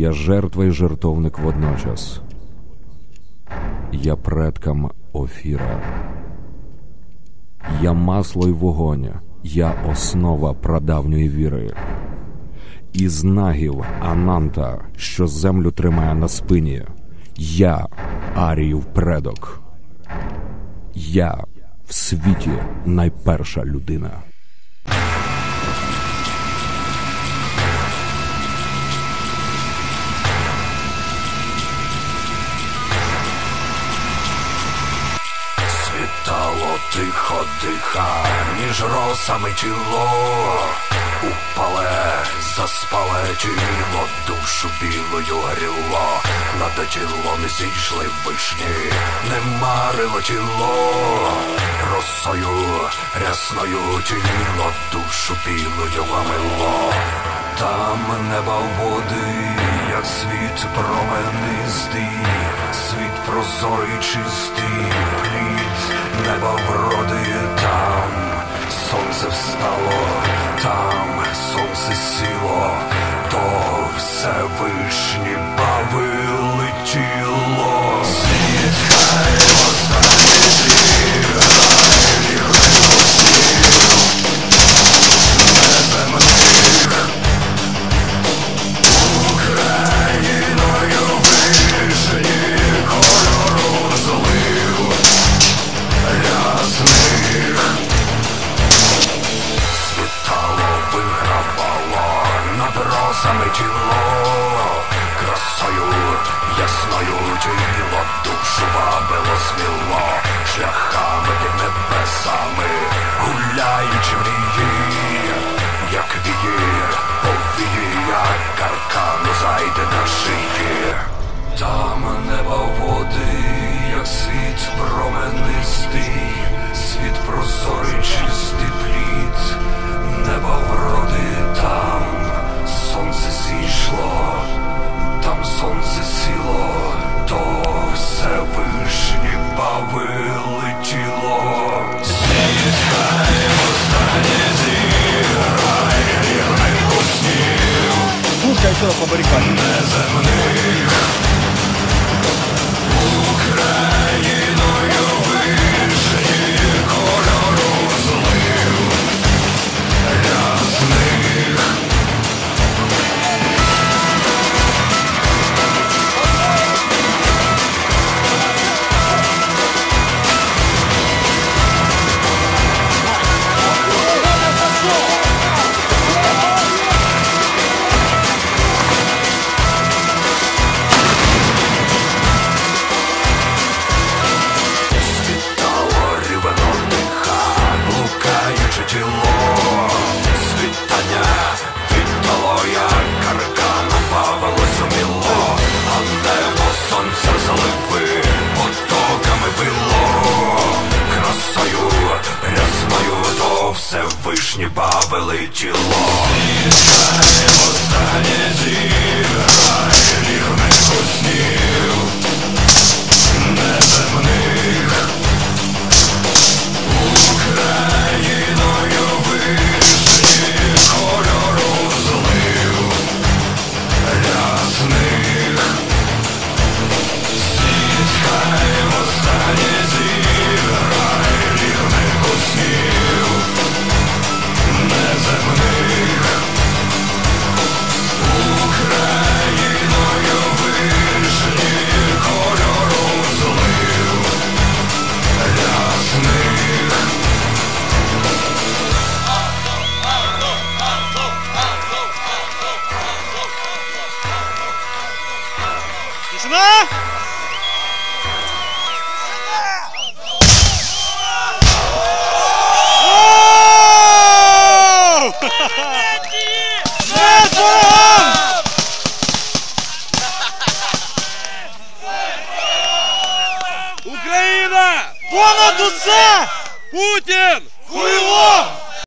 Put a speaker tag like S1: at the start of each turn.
S1: Я жертва і жертовник водночас. Я предкам Офіра. Я масло й вогонь, я основа прадавньої віри. Із нагів Ананта, що землю тримає на спині. Я Аріїв предок. Я в світі найперша людина.
S2: Тихо диха, між росами тіло. Упале, заспале тіло, душу білою гріло, над тілом зійшли вишні, не марило тіло, росою рясною тіло, душу білою ламило, там неба води, як світ променистий, світ прозорий чистий, встало, там сонце сіло, то все вишні бави росами тіло, красою ясною тіло, душу вабило сміло, шляхами під Ποπαδικό είναι. Завели тіло, Сідаємо, стані тіло понад усе! Путін! Хуйло!